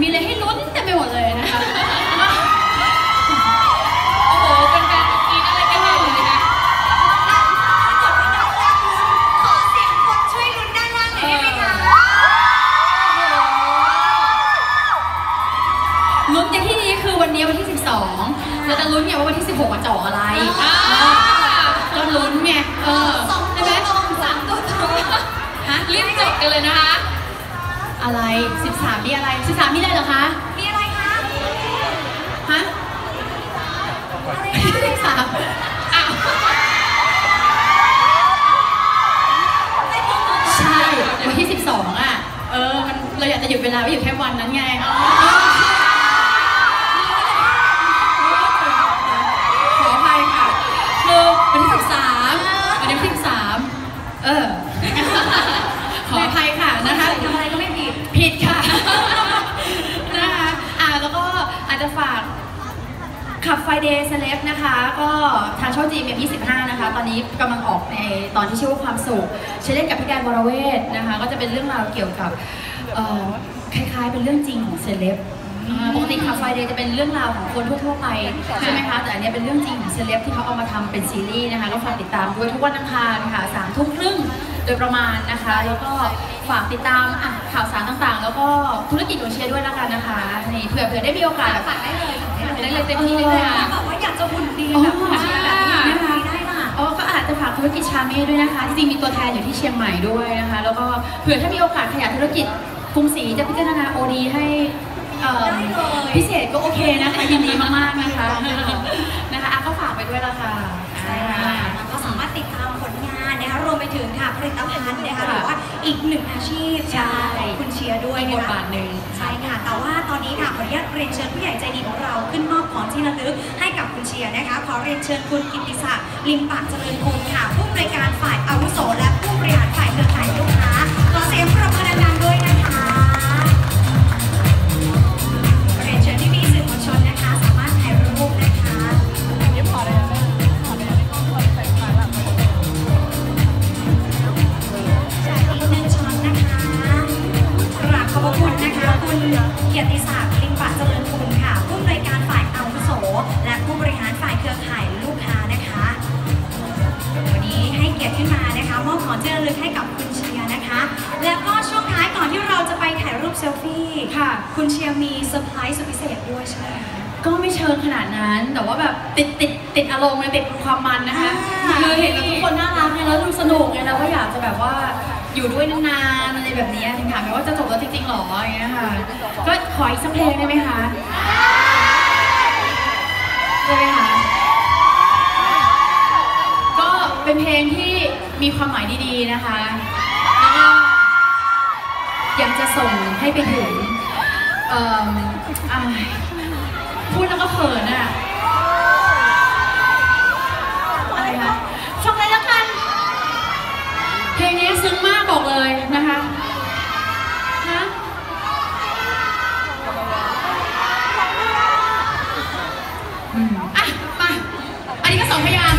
มีอะไรให้ลุ้นเต็มไปหมดเลยนะคะโอ้โหเป็นแฟนๆกินอะไรกันใหญ่เลยนะขอเสียงคนช่วยลุ้นด้านล่างหน่อยได้ไหมคะลุ้นในที่นี้คือวันนี้วันที่ 12 เราจะลุ้นไงว่าวันที่ 16จะจ่ออะไรอ่าก็ลุ้นไงเออสองใช่ตัวไหมตรงสามตัวตรงฮะรีบจดกันเลยนะคะ อะไร 13 มีอะไร 13 มีอะไรเหรอคะ มีอะไรคะ ฮะอะไรสามอ้าวใช่ วันที่ 12 อะ เออ มันเราอยากจะหยุดเวลาไว้อยู่แค่วันนั้นไง ขับไฟเดย์เซเลบนะคะ ก็ทางช่องจีเอ็ม25 นะคะ ตอนนี้กำลังออกในตอนที่ชื่อว่าความสุขใช้เล่นกับพี่แดนวรเวทนะคะ ก็จะเป็นเรื่องราวเกี่ยวกับคล้ายๆ เป็นเรื่องจริงของเซเลบปกติขับไฟเดย์จะเป็นเรื่องราวของคนทั่วๆไปใช่ไหมคะ แต่อันนี้เป็นเรื่องจริงของเซเลบที่เขาเอามาทำเป็นซีรีส์นะคะ ก็ฝากติดตามด้วยทุกวันอังคารค่ะสามทุ่มครึ่งโดยประมาณนะคะ แล้วก็ฝากติดตามข่าวสารต่างๆ แล้วก็ธุรกิจของเชียร์ด้วยแล้วกันนะคะ นี่เผื่อเผื่อได้มีโอกาสฝากได้เลย เลเลยยเต็มที่เลยค่ะบอกว่าอยากจะหุ่นดีแบบคุณเชียร์แบบนี้นะคะได้ล่ะอ๋อก็อาจจะฝากธุรกิจชาเม่ด้วยนะคะจริงๆมีตัวแทนอยู่ที่เชียงใหม่ด้วยนะคะ แล้วก็เผื่อถ้ามีโอกาสขยายธุรกิจกรุงศรีจะพิจารณาโอดีให้เอ่อได้เลยพิเศษก็โอเคนะคะยินดีมากๆนะคะนะคะอะก็ฝากไปด้วยละค่ะใช่ค่ะก็สามารถติดตามผลงานนะคะรวมไปถึงค่ะผลิตภัณฑ์นะคะหรือว่าอีกหนึ่งอาชีพใช่ของคุณเชียร์ด้วยอีกบทนะคะบาทหนึ่งใช่ค่ะแต่ว่าตอนนี้ค่ะขออนุญาต เรียนเชิญผู้ใหญ่ใจดีของเราขึ้นมอบของที่ระลึกให้กับคุณเชียร์นะคะขอเรียนเชิญคุณกิติศักดิ์ลิมปากเจริญพงศ์ค่ะผู้อำนวยการ เกียรติศักดิ์ลิมปะเจริญคุณค่ะ ผู้อำนวยการฝ่ายอาวุโส และผู้บริหารฝ่ายเครือข่ายลูกค้านะคะ วันนี้ให้เกียรติขึ้นมานะคะมอบของที่ระลึกให้กับคุณเชียร์นะคะ แล้วก็ช่วงท้ายก่อนที่เราจะไปถ่ายรูปเซลฟี่ค่ะ คุณเชียร์มีเซอร์ไพรส์สุดพิเศษด้วยใช่ไหมคะก็ไม่เชิงขนาดนั้น แต่ว่าแบบติดติดติดอารมณ์เลยติดความมันนะคะอ่าคือเห็นแบบทุกคนน่ารักไงแล้วดูสนุกไงแล้วก็อยากจะแบบว่าอยู่ด้วยนานๆอะไรแบบนี้ถึงถามไปว่าจะจบแล้วจริงๆหรอ ขออีกสักเพลงได้ไหมคะได้ไหมคะ ก็เป็นเพลงที่มีความหมายดีๆนะคะแล้วก็อยากจะส่งให้ไปถึงเอ่อพูดแล้วก็เขินอะ อันนี้ก็สองพยาน